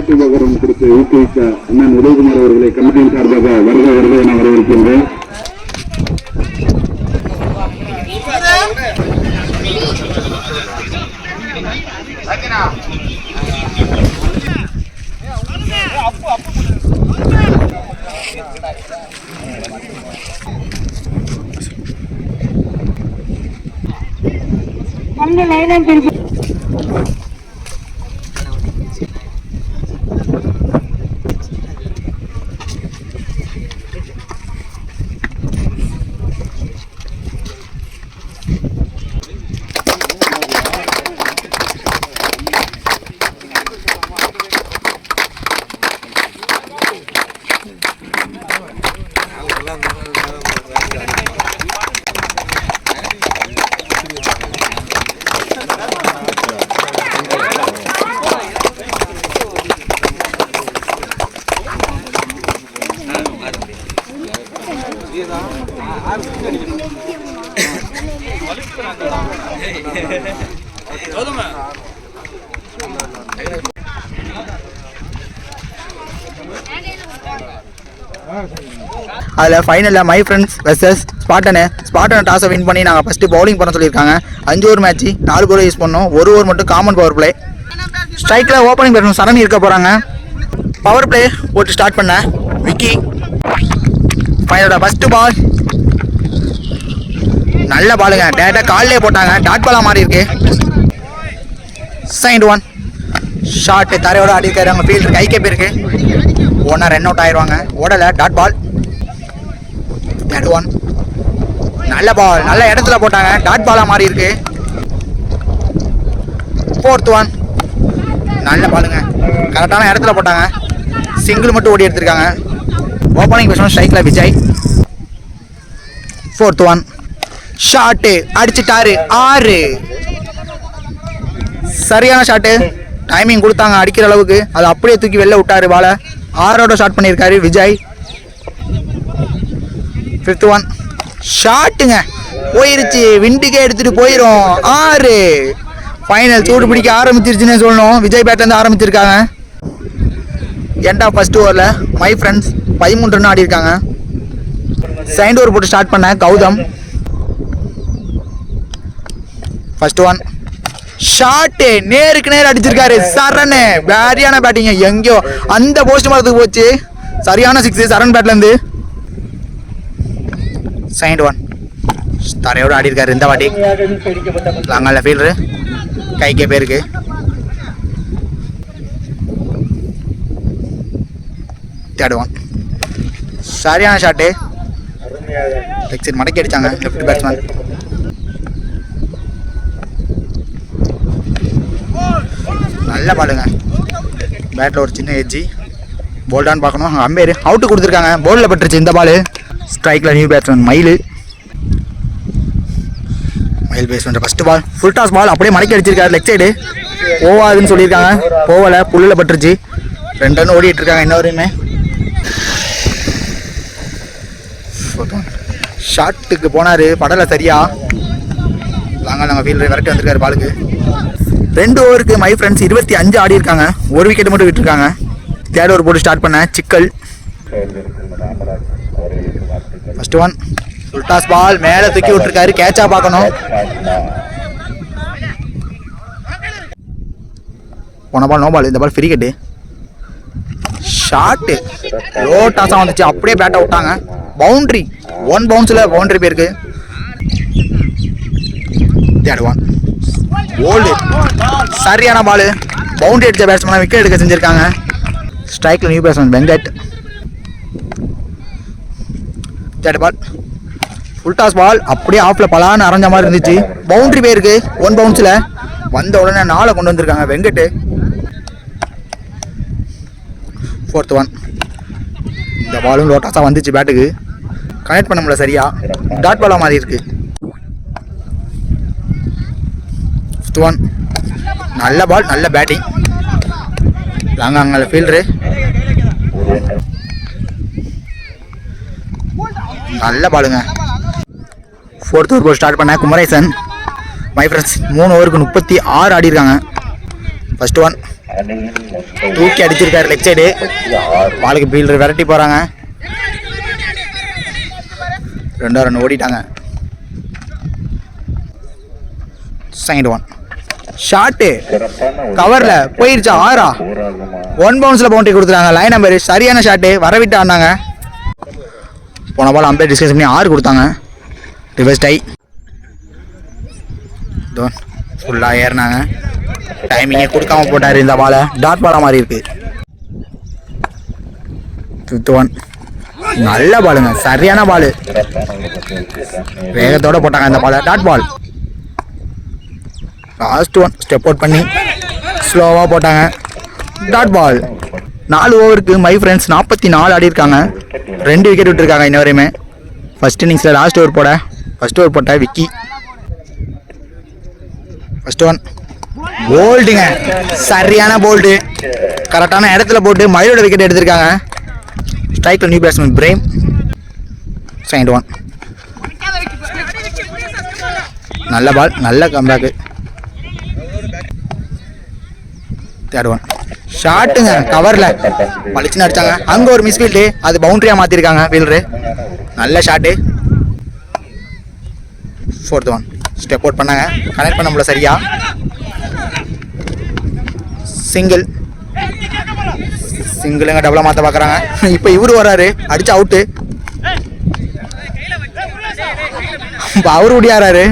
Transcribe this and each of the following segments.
பாராட்டு உபகரணம் கொடுத்து ஊக்குவித்த அண்ணன் உதயகுமார் அவர்களை கமிட்டியின் சார்பாக வருக வருக என வரவேற்கின்றேன். அந்த லைனா hablando. அதில் ஃபைனலில் மை ஃப்ரெண்ட்ஸ் வெர்சஸ் ஸ்பாட்டனு ஸ்பாட்டனை டாஸை வின் பண்ணி நாங்கள் ஃபஸ்ட்டு பவுலிங் பண்ண சொல்லியிருக்காங்க. அஞ்சு ஓவர் மேட்ச்சு நாலு ஓவர் யூஸ் பண்ணோம். ஒரு ஓவர் மட்டும் காமன் பவர் பிளே ஸ்ட்ரைக்கில் ஓப்பனிங் பேட்ஸ்மேன் சரணி இருக்க போகிறாங்க பவர் பிளே போட்டு ஸ்டார்ட் பண்ண விக்கி. ஃபைனலோட ஃபஸ்ட்டு பால் நல்ல பாலுங்க டேரெக்டாக காலிலே போட்டாங்க. டாட் பாலாக மாறி இருக்கு. சைண்ட் ஒன் ஷார்ட் தரையோட ஆடி இருக்காரு அவங்க ஃபீல்டர் கைக்கே போயிருக்கு ஒன்றா ரன் அவுட் ஆயிடுவாங்க ஓடலை. டாட் பால் தேர்ட் ஒன் நல்ல பால் நல்ல இடத்துல போட்டாங்க. டாட் பாலாக மாறி இருக்கு. ஃபோர்த் ஒன் நல்ல பாலுங்க கரெக்டான இடத்துல போட்டாங்க. சிங்கிள் மட்டும் ஓடி எடுத்திருக்காங்க. ஓப்பனிங் பேசணும் ஸ்ட்ரைக்கில் விஜய் ஃபோர்த் ஒன் ஷாட்டு அடிச்சிட்டாரு. ஆறு. சரியான ஷாட்டு டைமிங் கொடுத்தாங்க. அடிக்கிற அளவுக்கு. அது அப்படியே தூக்கி வெளில விட்டாரு பாலை ஆறோட ஷார்ட் பண்ணியிருக்காரு விஜய். ஃபிஃப்த் ஒன் ஷாட்டுங்க போயிருச்சு. விண்டுக்கே எடுத்துகிட்டு போயிடும் ஆறு. ஃபைனல் சூடு பிடிக்க ஆரம்பிச்சிருச்சுன்னு சொல்லணும். விஜய் பேட்லேருந்து ஆரம்பிச்சிருக்காங்க. எண்டா ஃபர்ஸ்ட் ஓவரில் மை ஃப்ரெண்ட்ஸ் பதிமூன்று ரன் ஆடிருக்காங்க செகண்ட் ஓவர் போட்டு ஸ்டார்ட் பண்ண கௌதம். ஃபஸ்ட் ஒன் ஷாட்டு நேருக்கு நேர் அடிச்சிருக்காரு. சரணு வேரியான பேட்டிங்க எங்கேயோ அந்த போஸ்ட் மரத்துக்கு போச்சு. சரியான சிக்ஸ் சரண் பேட்ல இருந்து. செகண்ட் ஒன் தரையோட ஆடி இருக்காரு இந்த வாட்டி. லாங்கல்ல ஃபீல்டரு கைக்கே பேருக்கு தேர்ட் ஒன் சரியான ஷாட்டு மடக்கி அடிச்சாங்க லெஃப்ட் பேட்ஸ்மேன் நல்ல பாலுங்க பேட்டில் ஒரு சின்ன எட்ஜி போல்டான்னு பார்க்கணும். அம்பேர். அவுட்டு கொடுத்துருக்காங்க. போல்டில் பட்டுருச்சு இந்த பால் ஸ்ட்ரைக்கில் new batsman Mayil. Mayil batsman first ball full toss ball அப்படியே மடக்கி அடிச்சிருக்காரு. லெக் சைடு போவாதுன்னு சொல்லியிருக்காங்க. போகலை. புல்லில் பட்டுருச்சு. ரெண்டு ரன் ஓடிட்டு இருக்காங்க இன்ன வரையுமே ஷாட்டுக்கு போனார். படலை சரியா. நாங்கள் நாங்கள் ஃபீல்டர் விரட்டி வந்திருக்காரு பாலுக்கு ரெண்டு ஓவருக்கு மை ஃப்ரெண்ட்ஸ் இருபத்தி அஞ்சு ஆடி இருக்காங்க ஒரு விக்கெட் மட்டும் விட்டுருக்காங்க. தேர்ட் ஓவர் போட்டு ஸ்டார்ட் பண்ண சிக்கல். ஃபர்ஸ்ட் ஒன் சுல்டாஸ் பால் மேலே தூக்கி விட்டுருக்காரு. கேட்சா பார்க்கணும். போன பால் நோ பால் இந்த ball free cut shot low டாஸாக வந்துச்சு. அப்படியே பேட்டை விட்டாங்க. பவுண்ட்ரி ஒன் பவுன்ஸில் பவுண்ட்ரி போயிருக்கு. தேர்ட் ஒன் ஓல்டு சரியான பால் பவுண்டரி அடித்த பேட்ஸ்மேனாக விக்கெட் எடுக்க செஞ்சுருக்காங்க. ஸ்ட்ரைக்கில் new batsman Venkat third ball full toss ball அப்படியே ஆஃபில் பலான்னு அரைஞ்ச மாதிரி இருந்துச்சு. பவுண்ட்ரி போயிருக்கு ஒன் பவுன்ஸில் வந்த உடனே நாளை கொண்டு வந்திருக்காங்க வெங்கட் ஃபோர்த் ஒன் இந்த பாலும் லோட்டாஸாக வந்துச்சு பேட்டுக்கு கனெக்ட் பண்ண முடியல சரியா. டாட் பாலாக மாதிரி இருக்குது ஃபிஃப்த் ஒன் நல்ல பால் நல்ல பேட்டிங் லாங்க அங்கே ஃபீல்டரு நல்ல பாலுங்க ஃபோர்த் ஓவர் போல் ஸ்டார்ட் பண்ண குமரேசன். மை ஃப்ரெண்ட்ஸ் மூணு ஓவருக்கு முப்பத்தி ஆறு ஆடி இருக்காங்க. ஃபர்ஸ்ட் ஒன் தூக்கி அடிச்சிருக்காரு லெஃப்ட் சைடு பாலுக்கு ஃபீல்டர் விரட்டி போகிறாங்க ரெண்டாவது ரன் ஓடிட்டாங்க. Second one shot. கவரில் போயிருச்சா? ஆறா? ஒன் பவுன்ஸில் பவுண்டரி கொடுத்துட்டாங்க. லைன் நம்பர் சரியான ஷாட்டு. வரவிட்டு ஆடினாங்க போன பால் அம்பேர் டிஸ்கஸ் பண்ணி ஆறு கொடுத்தாங்க. ரிவர்ஸ் டை தோன் ஃபுல்லாக ஏறினாங்க. டைமிங்கே கொடுக்காம போட்டார் இந்த பாலை டாட் பாலாக மாதிரி இருக்கு. ஃபிஃப்த் ஒன் நல்ல பாலுங்க சரியான பால் வேகத்தோட போட்டாங்க இந்த பாலை dot ball last one step out பண்ணி ஸ்லோவாக போட்டாங்க. டாட் பால் நாலு ஓவருக்கு மை ஃப்ரெண்ட்ஸ் நாற்பத்தி நாலு ஆடி இருக்காங்க ரெண்டு விக்கெட் விட்டுருக்காங்க இன்ன வரையுமே ஃபர்ஸ்ட் இன்னிங்ஸில் லாஸ்ட் ஓவர் போட. ஃபர்ஸ்ட் ஓவர் போட்ட விக்கி. ஃபஸ்ட் ஒன் போல்டுங்க சரியான போல்டு கரெக்டான இடத்துல போட்டு மயிலோட விக்கெட் எடுத்திருக்காங்க. ஸ்ட்ரைக்கில் new batsman Prem second one நல்ல பால் நல்ல கம்பேக்கு தேடுவேன். ஷாட்டுங்க கவரில் பளிச்சுன்னு அடிச்சாங்க. அங்கே ஒரு மிஸ் ஃபீல்டு அது பவுண்டரியாக மாற்றிருக்காங்க ஃபீல்டரு நல்ல shot fourth one step out பண்ணாங்க. கனெக்ட் பண்ண முடியல சரியா. சிங்கிள் சிங்கிளுங்க டபுளாக மாற்ற பார்க்குறாங்க இப்போ இவரு வராரு அடிச்சு அவுட்டு இப்போ அவரு ஓடியாராரு.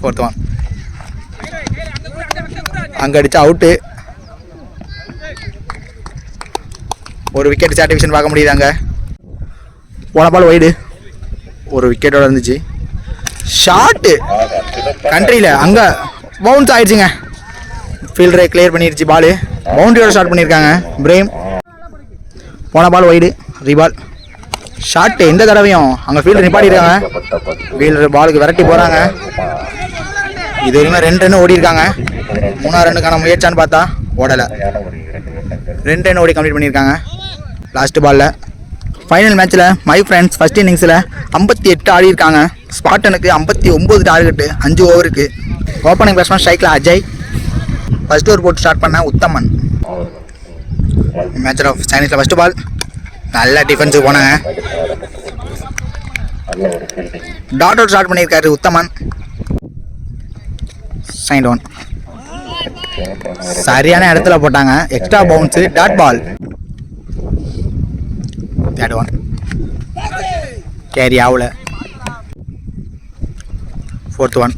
ஃபோர்த் ஒன் அங்கே அடித்தா அவுட்டு ஒரு விக்கெட் சாட்டிஃபிகேஷன் பார்க்க முடியுது அங்கே. போன பால் ஒய்டு ஒரு விக்கெட்டோட இருந்துச்சு. ஷாட்டு கண்ட்ரியில் அங்கே பவுன்ஸ் ஆயிடுச்சுங்க. ஃபீல்டரை கிளியர் பண்ணிடுச்சு பால் பவுண்டரியோட ஸ்டார்ட் பண்ணியிருக்காங்க பிரேம் போன பால் ஒய்டு ரீபால் ஷாட்டு எந்த தடவையும் அங்கே ஃபீல்டர் நிப்பாட்டிருக்காங்க. ஃபீல்டர் பாலுக்கு விரட்டி போகிறாங்க இது வரைக்கும் ரெண்டு ரன் ஓடி இருக்காங்க மூணாவது ரன்னுக்கான முயற்சான்னு பார்த்தா ஓடலை. ரெண்டு ரன் ஓடி கம்ப்ளீட் பண்ணியிருக்காங்க. லாஸ்ட் பாலில் ஃபைனல் மேட்ச்சில் மை ஃப்ரெண்ட்ஸ் ஃபஸ்ட் இன்னிங்ஸில் ஐம்பத்தி எட்டு ஆடி இருக்காங்க ஸ்பாட்டனுக்கு ஐம்பத்தி ஒம்பது டார்கெட்டு அஞ்சு ஓவருக்கு ஓப்பனிங் பேட்ஸ்மேன் ஸ்ட்ரைக்கில் அஜய். ஃபர்ஸ்ட் ஓவர் போட்டு ஸ்டார்ட் பண்ண உத்தமன். மேட்ச் ஆஃப் சைனீஸில் ஃபஸ்ட்டு பால் நல்லா டிஃபென்ஸுக்கு போனாங்க. டாட் அவுட் ஸ்டார்ட் பண்ணியிருக்காரு உத்தமன். சைன் ஒன் சரியான இடத்துல போட்டாங்க. Extra bounce dot ball third one carry ஆகல. ஃபோர்த் ஒன்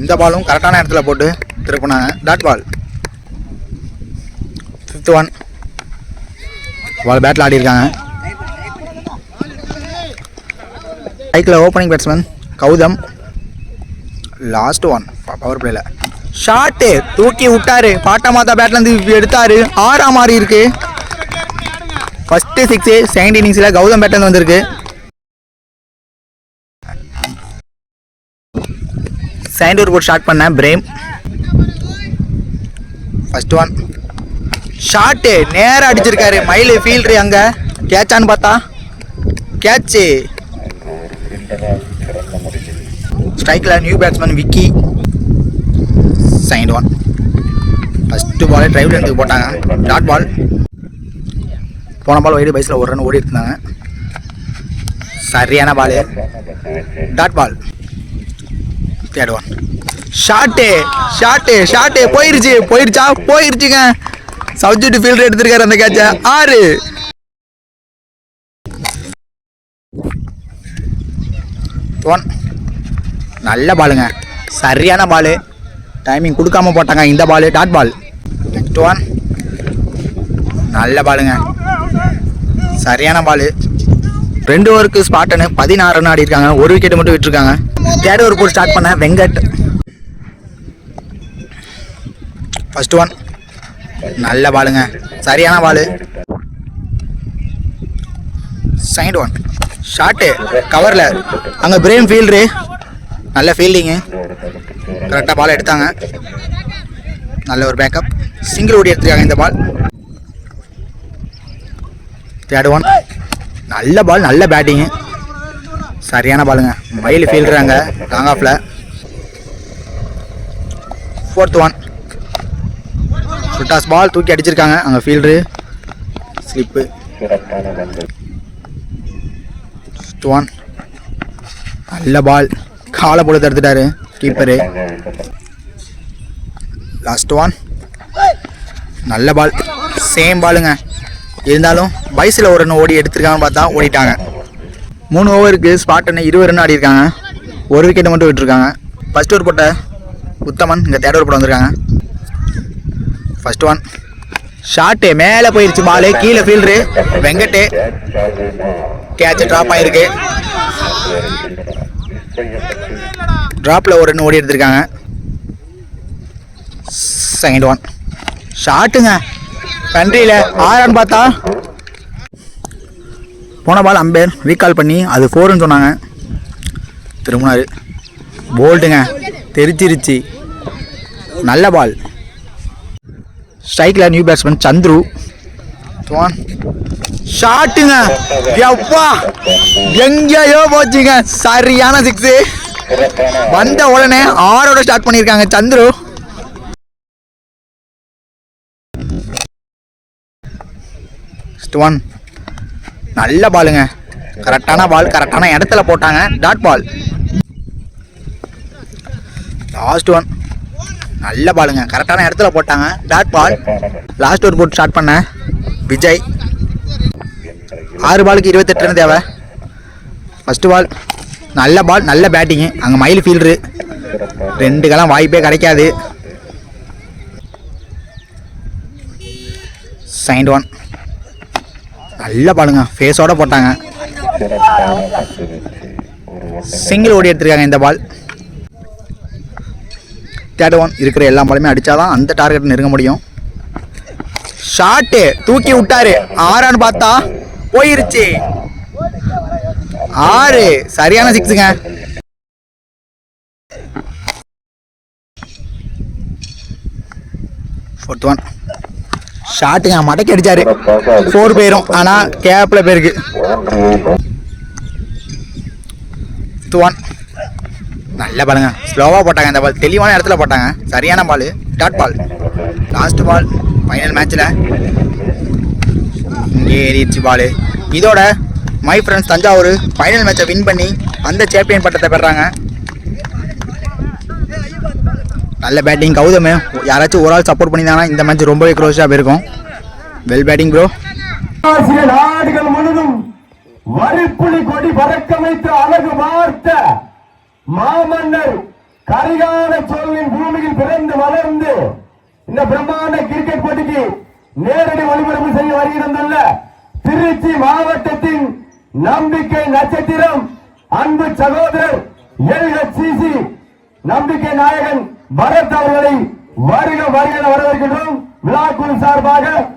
இந்த பாலும் கரெக்டான இடத்துல போட்டு திருப்பினாங்க. Dot ball fifth one ball battle ஆடி இருக்காங்க பைக்கில் opening batsman Gautam. Last one power பிளேல ஷாட்டு தூக்கி விட்டாரு. பாட்டா மாதா பேட்லேருந்து எடுத்தாரு. ஆறாம் மாறி இருக்கு. ஃபஸ்ட்டு சிக்ஸு செகண்ட் இன்னிங்ஸில் கௌதம் பேட்லேருந்து வந்திருக்கு. செகண்ட் ஒரு போட்டு ஸ்டார்ட் பண்ணேன் பிரேம் ஃபர்ஸ்ட் ஒன் ஷாட்டு நேராக அடிச்சிருக்காரு. மயில் ஃபீல்டர் அங்கே. கேட்சான்னு பார்த்தா. கேட்சு ஸ்ட்ரைக்கில் new batsman Vicky second one first பாலே ட்ரைவில் எடுத்து போட்டாங்க. டாட் பால் போன பால் வைடு பைஸில் ஒரு ரன் ஓடி இருந்தாங்க சரியான ball dot ball third one shot shot shot போயிருச்சு. போயிருச்சா? போயிருச்சுங்க. சப்ஜெக்ட் ஃபீல்டர் எடுத்திருக்காரு அந்த கேட்ச ஆறு. ஒன் நல்ல பாலுங்க. சரியான பால். டைமிங் கொடுக்காம போட்டாங்க இந்த ball dot ball next one நல்ல பாலுங்க. சரியான பால். ரெண்டு ஓவருக்கு ஸ்பாட்டனு பதினாறு ரன் ஆடி இருக்காங்க. ஒரு விக்கெட் மட்டும் விட்டுருக்காங்க. தேர்ட் ஓவர் போட்டு ஸ்டார்ட் பண்ண வெங்கட். ஃபஸ்ட் ஒன் நல்ல பாலுங்க. சரியான பால். செகண்ட் ஒன் ஷாட்டு கவரில் அங்கே பிரேம் ஃபீல்டரு நல்ல ஃபீல்டிங்கு கரெக்டாக பால் எடுத்தாங்க. நல்ல ஒரு பேக்கப் சிங்கிள் ஓடி எடுத்துருக்காங்க இந்த பால் தேர்ட் ஒன் நல்ல பால் நல்ல பேட்டிங்கு சரியான பாலுங்க மயில் ஃபீல்டுறாங்க லாங் ஆஃபில் fourth one full toss ball தூக்கி அடிச்சிருக்காங்க. அங்கே ஃபீல்டு ஸ்லிப்பு ஒன் நல்ல பால் காலை போட்டு தடுத்துட்டாரு கீப்பரு லாஸ்ட் ஒன் நல்ல பால் சேம் பாலுங்க இருந்தாலும் பைஸில் ஒரு ரன் ஓடி எடுத்திருக்காங்கன்னு பார்த்தா ஓடிட்டாங்க. மூணு ஓவருக்கு ஸ்பாட் என்ன இருபது ரன் ஆடி இருக்காங்க ஒரு விக்கெட் மட்டும் விட்டுருக்காங்க. ஃபர்ஸ்ட் ஓவர் போட்ட உத்தமன் இங்கே தேர்ட் ஓவர் போட வந்திருக்காங்க. ஃபர்ஸ்ட் ஒன் ஷாட்டு மேலே போயிருச்சு பாலு கீழே ஃபீல்டரு வெங்கட்டு கேட்ச் ட்ராப் ஆயிருக்கு. ட்ராப்பில் ஒரு ரெண்டு ஓடி எடுத்திருக்காங்க. செகண்ட் ஒன் ஷாட்டுங்க கண்ட்ரியில் ஆறான்னு பார்த்தா போன பால் அம்பேர் ரீகால் பண்ணி அது ஃபோர்னு சொன்னாங்க. திரும்பினாரு. போல்டுங்க தெரிச்சிருச்சு. நல்ல பால் ஸ்ட்ரைக்கில் நியூ பேட்ஸ்மேன் சந்துரு. ஒன் ஷாட்டுங்க எப்பா எங்கேயோ போச்சுங்க. சரியான சிக்ஸு வந்த உடனே ஆறோட ஸ்டார்ட் பண்ணியிருக்காங்க. சந்துரு. ஒன் நல்ல பாலுங்க கரெக்டான பால் கரெக்டான இடத்துல போட்டாங்க. டாட் பால் லாஸ்ட் ஒன் நல்ல பாலுங்க கரெக்டான இடத்துல போட்டாங்க. டாட் பால் லாஸ்ட் ஒரு போட்டு ஸ்டார்ட் பண்ண விஜய். ஆறு பாலுக்கு இருபத்தெட்டு தேவை. ஃபஸ்ட்டு பால் நல்ல பால் நல்ல பேட்டிங்கு அங்கே மயில் ஃபீல்டரு ரெண்டு வாய்ப்பே கிடைக்காது. சைண்ட் ஒன் நல்ல பாலுங்க ஃபேஸோட போட்டாங்க. சிங்கிள் ஓடி எடுத்திருக்காங்க இந்த பால் தேர்ட் ஒன் இருக்கிற எல்லா பாலுமே அடித்தாதான் அந்த டார்கெட் நெருங்க முடியும். ஷாட்டு தூக்கி விட்டாரு. ஆறான்னு பார்த்தா போயிருச்சு. ஆறு. சரியான சிக்ஸுங்க ஃபோர்த் ஒன் ஷாட்டுங்க மடக்கி அடிச்சாரு. ஃபோர் போயிரும். ஆனா கேப்ல போயிருக்கு. ஃபிஃப்த் ஒன் நல்ல பாலுங்க ஸ்லோவாக போட்டாங்க இந்த பால் தெளிவான இடத்துல போட்டாங்க. சரியான ball dot ball last ball final மேட்ச்சில் இங்கே ஏறிடுச்சு பால் இதோட மை ஃப்ரெண்ட்ஸ் தஞ்சாவூர் ஃபைனல் மேட்சை வின் பண்ணி அந்த சாம்பியன் பட்டத்தை பெறாங்க. நல்ல பேட்டிங் கௌதம் யாராச்சும் ஒரு ஆள் சப்போர்ட் பண்ணியிருந்தாங்கன்னா இந்த மேட்ச் ரொம்பவே க்ளோஸாக போயிருக்கும். வெல் பேட்டிங் ப்ரோ நாடுகள் முழுதும் வரிப்புலி கொடி பறக்கமைத்து அழகு பார்த்த மாமன்னர் கரிகால சோழனின் பூமியில் பிறந்து வளர்ந்து இந்த பிரம்மாண்ட கிரிக்கெட் போட்டிக்கு நேரடி ஒளிபரப்பு செய்ய வருகிறதல்ல திருச்சி மாவட்டத்தின் நம்பிக்கை நட்சத்திரம் அன்பு சகோதரர் எல்ஹெச்சிசி. நம்பிக்கை நாயகன் பரத் அவர்களை வருக வருக வரவேற்கின்றோம். விழாக்குழு சார்பாக